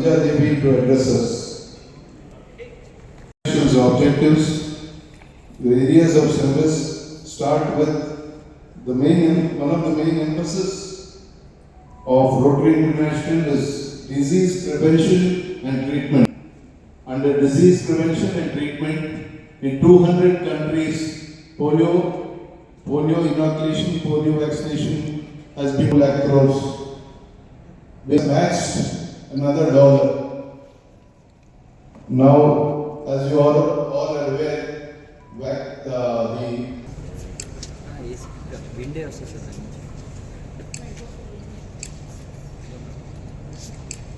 Devi to address us. Objectives, the areas of service start with the main, one of the main emphasis of Rotary International is disease prevention and treatment. Under disease prevention and treatment, in 200 countries, polio, polio inoculation, polio vaccination has been lakh crores. We matched another dollar. Now, as you are all are aware, WAC, uh, the window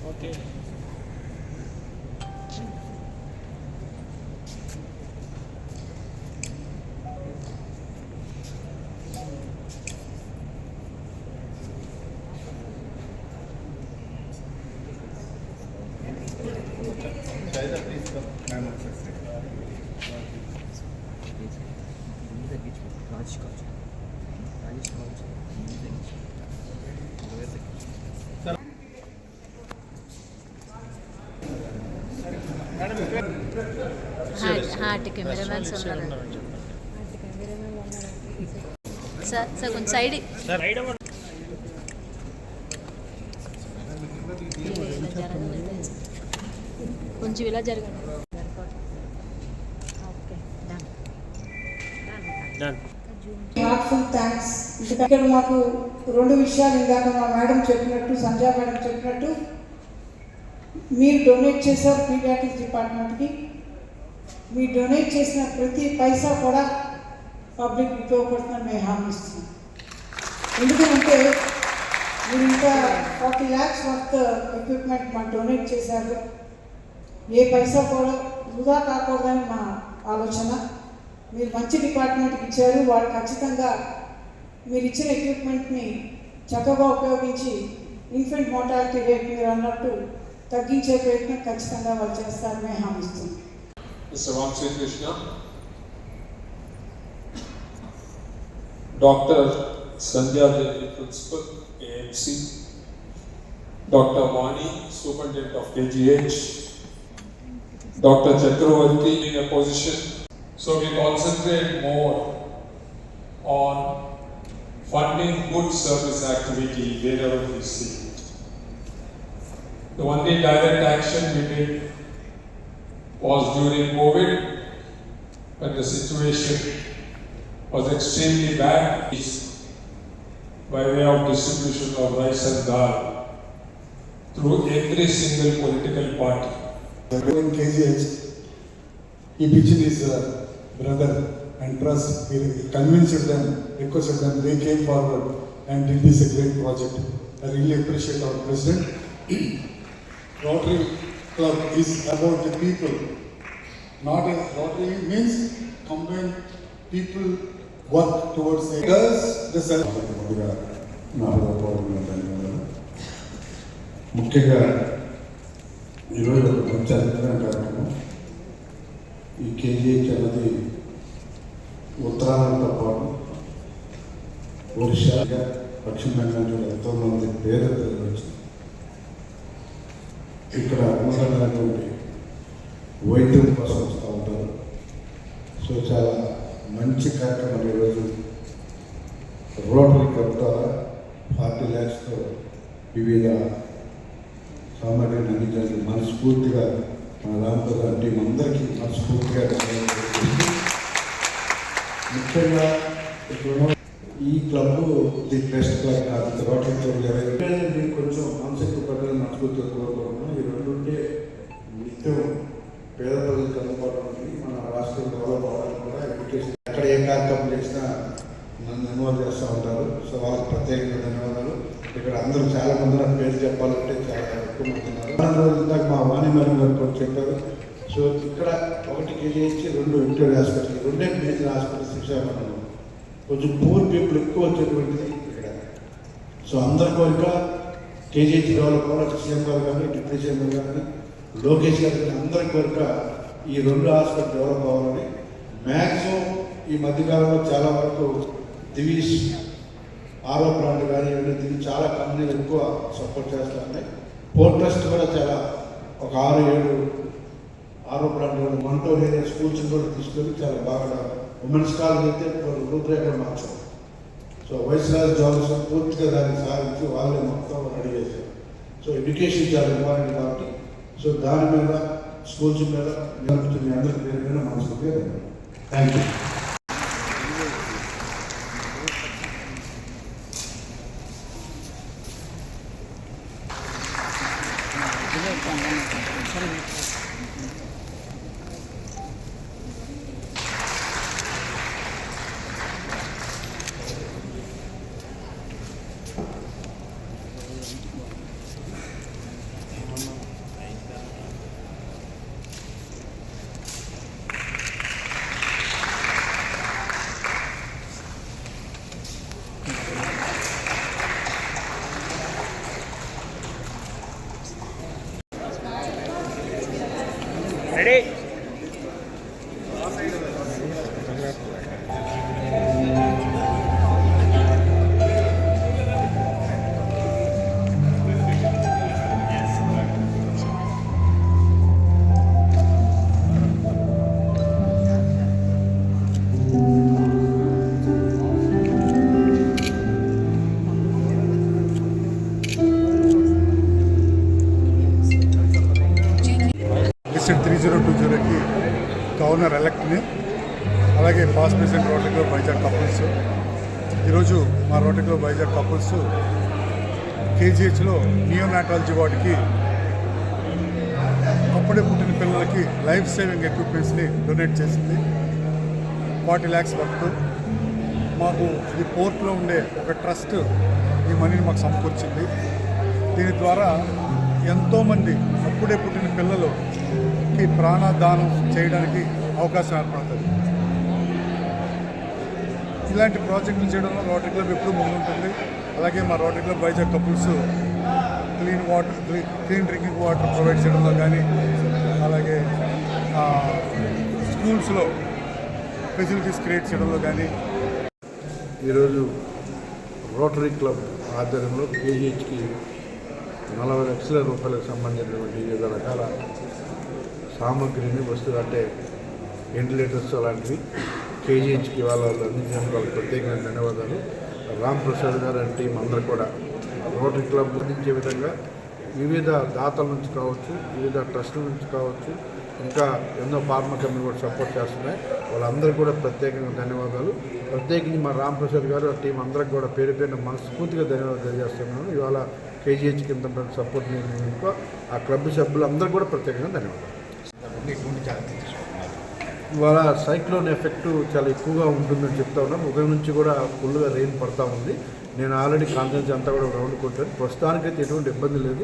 Okay. Cameramans ఉన్నారు. Sir sir కొంచెం side కొంచెం ఇలా జరగండి. Okay done done heartful thanks ఇక్కడ మాకు రెండు విషయాలు ఇందాక మా మేడం చెప్పినట్టు సంజయ్ మేడం చెప్పినట్టు మీరు డొనేట్ చేశారు పీడియాటిక్స్ డిపార్ట్మెంట్కి మీరు డొనేట్ చేసిన ప్రతి పైసా కూడా పబ్లిక్ ఉపయోగపడుతుందని మేము హామీ ఇస్తున్నాం. ఎందుకంటే మీరు ఇంకా ఫార్టీ ల్యాక్స్ వర్త్ ఎక్విప్మెంట్ మాకు డొనేట్ చేశారు. ఏ పైసా కూడా వృధా కాకూడదని మా ఆలోచన. మీరు మంచి డిపార్ట్మెంట్కి ఇచ్చారు. వాళ్ళు ఖచ్చితంగా మీరు ఇచ్చిన ఎక్విప్మెంట్ని చక్కగా ఉపయోగించి ఇన్ఫెంట్ మోటాలిటీ రేట్ మీరు అన్నట్టు తగ్గించే ప్రయత్నం ఖచ్చితంగా వాళ్ళు చేస్తారని హామీ ఇస్తుంది Sri Krishna, Dr. Sandhya Devi, Principal, AMC, Dr. Vani, Superintendent of KGH, Dr. Chakravarti in a position. So we concentrate more on funding good service activity wherever we see it. The only direct action we did was during COVID, when the situation was extremely bad, by way of distribution of rice and dal through every single political party. The in KGH, he pitched his uh, brother and trust. He convinced them, requested them, they came forward and did this a great project. I really appreciate our president. Rotary Club is about the people. Not a lottery means combine people work towards the. Does the self. ముఖ్యంగా ఈరోజు ఒక మంచి అద్భుతమైన కార్యక్రమం ఈ KGH అన్నది ఉత్తరాంధ్రతో పాటు ఒడిశా పశ్చిమ బెంగాల్ ఎంతోమంది పేద ప్రజలు వచ్చింది ఇక్కడ ఉన్నతమైనటువంటి వైద్యం కోసం వస్తూ ఉంటారు. సో చాలా మంచి కార్యక్రమం ఈరోజు. రోటరీ క్లబ్ ద్వారా ఫార్టీ ల్యాక్స్తో వివిధ సామాగ్రిని అందించడానికి మనస్ఫూర్తిగా మన రామప్రసాద్ టీం అందరికీ మనస్ఫూర్తిగా ముఖ్యంగా ఇప్పుడు ఈ క్లబ్ ది బెస్ట్ క్లబ్ కాదు రోటరీ క్లబ్ ఎవరైతే నేను కొంచెం మానసిక పడ్డ మనస్ఫూర్తిగా కోరుకోవడం పేద ప్రజలకు అందుబాటులో ఉంటుంది మన రాష్ట్రం డెవలప్ అవ్వడానికి కూడా ఎడ్యుకేషన్ ఎక్కడ ఏం కార్యక్రమం చేసినా నన్ను ఇన్వాల్వ్ చేస్తూ ఉంటారు. సో వాళ్ళకి ప్రత్యేకంగా ధన్యవాదాలు. ఇక్కడ అందరూ చాలా మంది నాకు పేరు చెప్పాలంటే చాలా ఎక్కువ మంది ఉన్నారు. ఇందాక మా వాణి మేడం గారు చెప్పారు. సో ఇక్కడ ఒకటి కేజీ రెండు విక్టోరియా హాస్పిటల్ రెండే మేజర్ హాస్పిటల్స్ విశాఖపట్నంలో కొంచెం పూర్ పీపుల్ ఎక్కువ వచ్చేటువంటిది ఇక్కడ. సో అందరి కోరిక కేజీహెచ్ డెవలప్ అవ్వాలి సీఎం గారు కానీ డిప్యూటీ సీఎం గారు కానీ లోకేష్ గారికి అందరి కోరిక ఈ రెండు హాస్పిటల్ డెవలప్ అవ్వాలని మ్యాక్సిమం ఈ మధ్యకాలంలో చాలా వరకు దివీష్ ఆరో ప్లాంట్ కానీ దీన్ని చాలా కంపెనీలు ఎక్కువ సపోర్ట్ చేస్తూ ఉన్నాయి పోర్ట్ ట్రస్ట్ కూడా చాలా ఒక ఆరు ఏడు ఆరో ప్లాంట్ మంటో ఏరియా స్కూల్స్ కూడా తీసుకెళ్ళి చాలా బాగా ఉమెన్స్ కాలేజ్ అయితే రూపురేఖ మార్చాం సో వైస్రాజ్ జాబ్స్ పూర్తిగా దాన్ని సాధించి వాళ్ళే మొత్తం రెడీ చేశారు సో ఎడ్యుకేషన్ చాలా ఇంపార్టెంట్ కాబట్టి సో దాని మీద స్కూల్స్ మీద నిలుపుతుంది అందరికీ పేరు మీద మనస్ఫూర్తిగా థ్యాంక్ యూ రెడీ గవర్నర్ ఎలక్ట్ని అలాగే past president Rotary club Vizag couples. ఈరోజు మా రోటరీ క్లబ్ వైజాగ్ కపుల్స్ కేజీహెచ్లో నియోనాటాలజీ వార్డుకి అప్పుడే పుట్టిన పిల్లలకి లైఫ్ సేవింగ్ ఎక్విప్మెంట్స్ని డొనేట్ చేసింది. ఫార్టీ ల్యాక్స్ వర్త్ మాకు ఈ పోర్ట్లో ఉండే ఒక ట్రస్ట్ ఈ మనీని మాకు సమకూర్చింది. దీని ద్వారా ఎంతోమంది అప్పుడే పుట్టిన పిల్లలు పిల్లలకి ప్రాణదానం చేయడానికి అవకాశం ఏర్పడుతుంది. ఇలాంటి ప్రాజెక్టులు చేయడంలో రోటరీ క్లబ్ ఎప్పుడూ ముందుంటుంది. అలాగే మా rotary club Vizag couples clean water clean drinking water provide చేయడంలో కానీ అలాగే స్కూల్స్లో ఫెసిలిటీస్ క్రియేట్ చేయడంలో కానీ. ఈరోజు రోటరీ క్లబ్ ఆధ్వర్యంలో కేజీహెచ్కి నలభై లక్షల రూపాయలకు సంబంధించినటువంటి వివిధ రకాల సామాగ్రిని వస్తువులు అంటే వెంటిలేటర్స్ అలాంటివి కేజీహెచ్కి వాళ్ళ వాళ్ళు అందించడానికి వాళ్ళకి ప్రత్యేకమైన ధన్యవాదాలు. రామ్ ప్రసాద్ గారు అంటే టీం అందరూ కూడా రోటరీ క్లబ్ అందించే విధంగా వివిధ దాతల నుంచి కావచ్చు వివిధ ట్రస్టుల నుంచి కావచ్చు ఇంకా ఎన్నో ఫార్మా కంపెనీ కూడా సపోర్ట్ చేస్తున్నాయి. వాళ్ళందరూ కూడా ప్రత్యేకంగా ధన్యవాదాలు. ప్రత్యేకించి మా రామ్ప్రసాద్ గారు ఆ టీం అందరికి కూడా పేరు పేరున మనస్ఫూర్తిగా ధన్యవాదాలు తెలియజేస్తున్నాను. ఇవాళ కేజీహెచ్ కింద సపోర్ట్ నేను ఆ క్లబ్ సభ్యులందరూ కూడా ప్రత్యేకంగా ధన్యవాదాలు. ఇవాళ సైక్లోన్ ఎఫెక్ట్ చాలా ఎక్కువగా ఉంటుందని చెప్తా ఉన్నాం. ఉదయం నుంచి కూడా ఫుల్గా రెయిన్ పడతా ఉంది. నేను ఆల్రెడీ కాన్ఫరెన్స్ అంతా కూడా రౌండ్ కొట్టాను. ప్రస్తుతానికైతే ఎటువంటి ఇబ్బంది లేదు.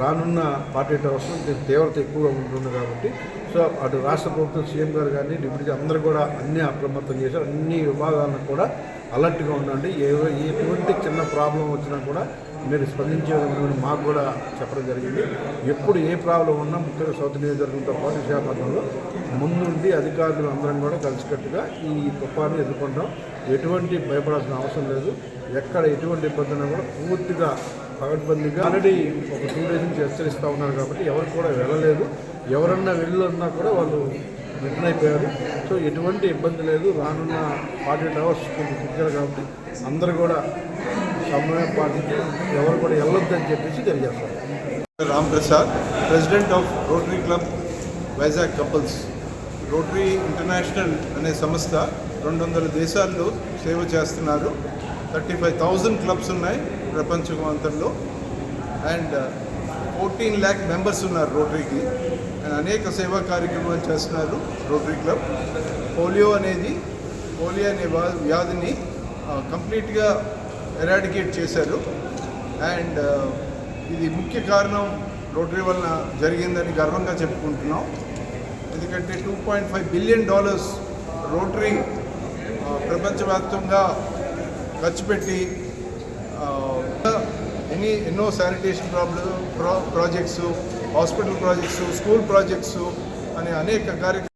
రానున్న ఫార్టీ ఎయిట్ అవర్స్లో దీని తీవ్రత ఎక్కువగా ఉంటుంది కాబట్టి. సో అటు రాష్ట్ర ప్రభుత్వం సీఎం గారు కానీ డిప్యూటీ అందరూ కూడా అన్ని అప్రమత్తం చేశారు. అన్ని విభాగాలను కూడా అలర్ట్గా ఉండండి. ఏ ఎటువంటి చిన్న ప్రాబ్లం వచ్చినా కూడా మీరు స్పందించే మాకు కూడా చెప్పడం జరిగింది. ఎప్పుడు ఏ ప్రాబ్లం ఉన్నా ముఖ్యంగా సౌత్ నియోజకవర్గంతో పాటు విశాఖపట్నంలో ముందుండి అధికారులు అందరం కూడా కలిసికట్టుగా ఈ తుఫాను ఎదుర్కొంటాం. ఎటువంటి భయపడాల్సిన అవసరం లేదు. ఎక్కడ ఎటువంటి ఇబ్బంది కూడా పూర్తిగా పగడ్బందీగా ఆల్రెడీ ఒక టూ డేస్ నుంచి హెచ్చరిస్తూ ఉన్నారు కాబట్టి ఎవరు కూడా వెళ్ళలేదు. ఎవరన్నా వెళ్ళున్నా కూడా వాళ్ళు రిటర్న్ అయిపోయారు సో ఎటువంటి ఇబ్బంది లేదు. రానున్న ఫార్టీ ఎయిట్ అవర్స్ కొంచెం ఇచ్చారు కాబట్టి అందరూ కూడా సమయం పాటించడం ఎవరు కూడా వెళ్ళొద్దని చెప్పేసి తెలియజేస్తారు Ram Prasad president of rotary club Vizag couples rotary international అనే సంస్థ రెండు వందల దేశాల్లో సేవ చేస్తున్నారు. థర్టీ ఫైవ్ థౌజండ్ క్లబ్స్ ఉన్నాయి ప్రపంచం అంతట్లో and uh, fourteen lakh members ఉన్నారు రోటరీకి అండ్ అనేక సేవా కార్యక్రమాలు చేస్తున్నారు రోటరీ క్లబ్ పోలియో అనేది పోలియో అనే వ్యా- వ్యాధిని uh, కంప్లీట్గా ఎరాడికేట్ చేశారు. అండ్ uh, ఇది ముఖ్య కారణం రోటరీ వలన జరిగిందని గర్వంగా చెప్పుకుంటున్నాం. ఎందుకంటే two point five billion dollars rotary uh, ప్రపంచవ్యాప్తంగా ఖర్చు పెట్టి uh, ఆ, ఎన్ని ఎన్నో శానిటేషన్ ప్రాబ్లమ్ ప్రా projects hospital projects school projects అనే అనేక కార్యక్రమాలు